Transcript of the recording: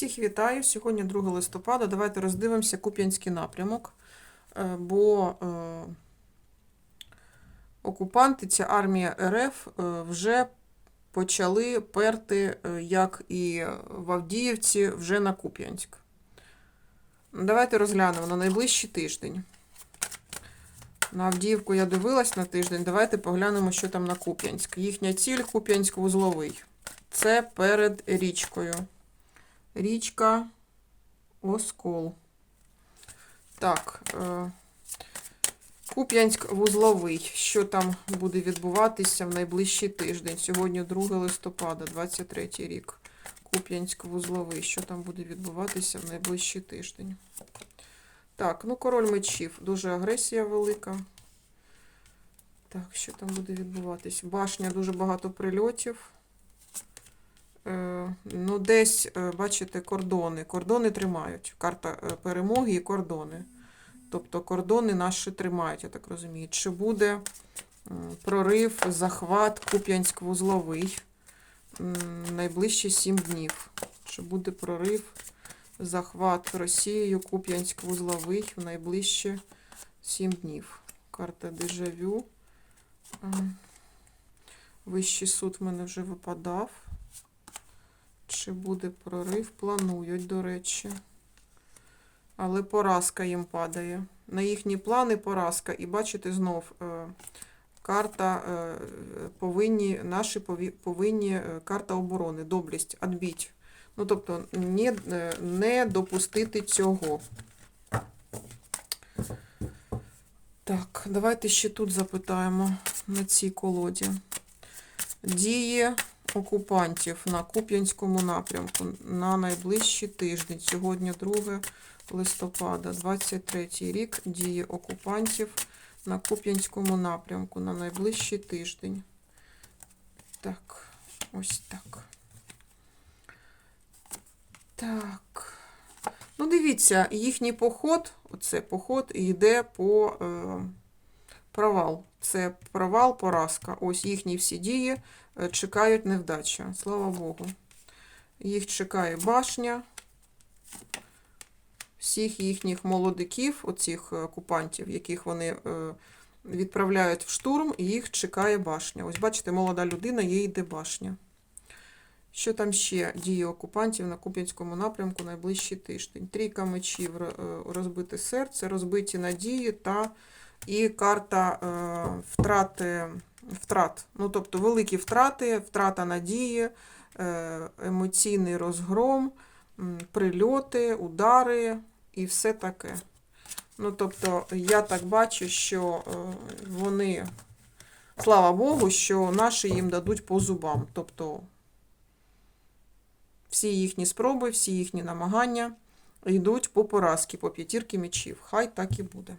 Всіх вітаю. Сьогодні 2 листопада. Давайте роздивимося Куп'янський напрямок, Е, бо е, окупанти, ця армія РФ е, вже почали перти, як і в Авдіївці, вже на Куп'янськ. Давайте розглянемо на найближчий тиждень. На Авдіївку я дивилась на тиждень. Давайте поглянемо, що там на Куп'янськ. Їхня ціль Куп'янськ-Вузловий. Це перед річкою. Річка Оскол. Так. Е, Куп'янськ вузловий. Що там буде відбуватися в найближчий тиждень? Сьогодні 2 листопада, 23 рік. Куп'янськ вузловий. Що там буде відбуватися в найближчий тиждень? Так, ну король мечів. Дуже агресія велика. Так, що там буде відбуватись? Башня, дуже багато прильотів. Е, ну, десь, е, бачите, кордони. Кордони тримають. Карта е, перемоги і кордони. Тобто кордони наші тримають, я так розумію. Чи буде прорив, захват Куп'янськ-Вузловий найближчі 7 днів? Чи буде прорив, захват Росією Куп'янськ-Вузловий в найближчі 7 днів? Карта дежавю. Вищий суд в мене вже випадав. Чи буде прорив? Планують, до речі. Але поразка їм падає. На їхні плани поразка. І бачите, знов е, карта е, повинні, наші повинні, е, карта оборони, доблість, адбіть. Ну, тобто, не, не допустити цього. Так, давайте ще тут запитаємо на цій колоді. Дії окупантів на Куп'янському напрямку на найближчий тиждень. Сьогодні 2 листопада, 23 рік. Дії окупантів на Куп'янському напрямку на найближчий тиждень. Так, ось так. Так. Ну, дивіться, їхній поход, оце поход йде по е, провал. Це провал, поразка. Ось їхні всі дії е, чекають невдача. Слава Богу. Їх чекає башня. Всіх їхніх молодиків, оцих е, окупантів, яких вони е, відправляють в штурм, і їх чекає башня. Ось бачите, молода людина, їй йде башня. Що там ще діє окупантів на Куп'янському напрямку найближчий тиждень? Трійка мечів, розбите серце, розбиті надії та і карта е, втрати, втрат. Ну, тобто великі втрати, втрата надії, е, емоційний розгром, прильоти, удари і все таке. Ну, тобто, я так бачу, що е, вони, слава Богу, що наші їм дадуть по зубам. Тобто, всі їхні спроби, всі їхні намагання йдуть по поразки, по п'ятірки мечів. Хай так і буде.